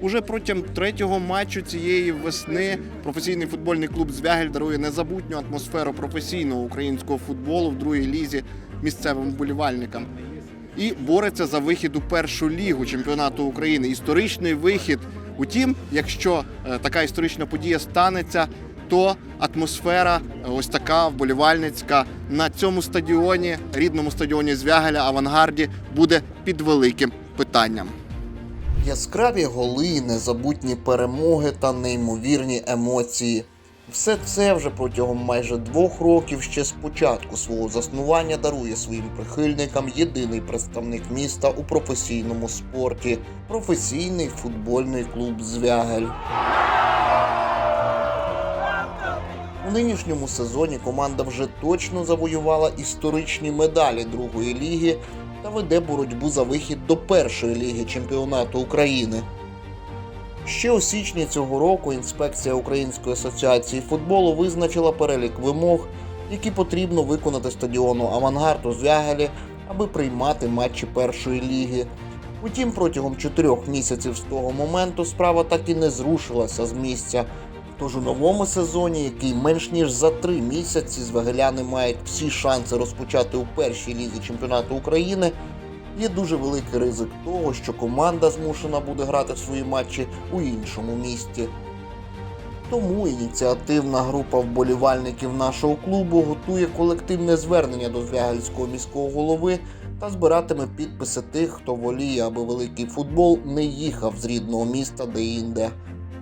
Уже протягом третього матчу цієї весни професійний футбольний клуб Звягель дарує незабутню атмосферу професійного українського футболу в другій лізі місцевим вболівальникам. І бореться за вихід у першу лігу чемпіонату України. Історичний вихід. Утім, якщо е, така історична подія станеться, то атмосфера е, ось така вболівальницька на цьому стадіоні, рідному стадіоні Звягеля Авангарді, буде під великим питанням. Яскраві голи, незабутні перемоги та неймовірні емоції. Все це вже протягом майже двох років ще з початку свого заснування дарує своїм прихильникам єдиний представник міста у професійному спорті професійний футбольний клуб Звягель. У нинішньому сезоні команда вже точно завоювала історичні медалі другої ліги та веде боротьбу за вихід до першої ліги чемпіонату України. Ще у січні цього року інспекція Української асоціації футболу визначила перелік вимог, які потрібно виконати стадіону Авангард у Звягелі, аби приймати матчі першої ліги. Утім, протягом чотирьох місяців з того моменту справа так і не зрушилася з місця. Тож у новому сезоні, який менш ніж за три місяці звегеляни мають всі шанси розпочати у першій лізі чемпіонату України, є дуже великий ризик того, що команда змушена буде грати свої матчі у іншому місті. Тому ініціативна група вболівальників нашого клубу готує колективне звернення до Звягельського міського голови та збиратиме підписи тих, хто воліє, аби великий футбол не їхав з рідного міста де-інде.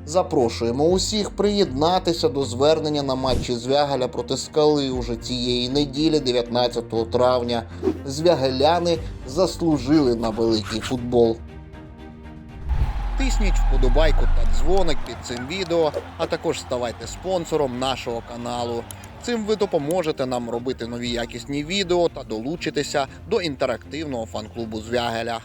Запрошуємо усіх приєднатися до звернення на матчі Звягеля проти скали уже цієї неділі, 19 травня. Звягеляни заслужили на великий футбол. Тисніть вподобайку та дзвоник під цим відео, а також ставайте спонсором нашого каналу. Цим ви допоможете нам робити нові якісні відео та долучитися до інтерактивного фан-клубу Звягеля.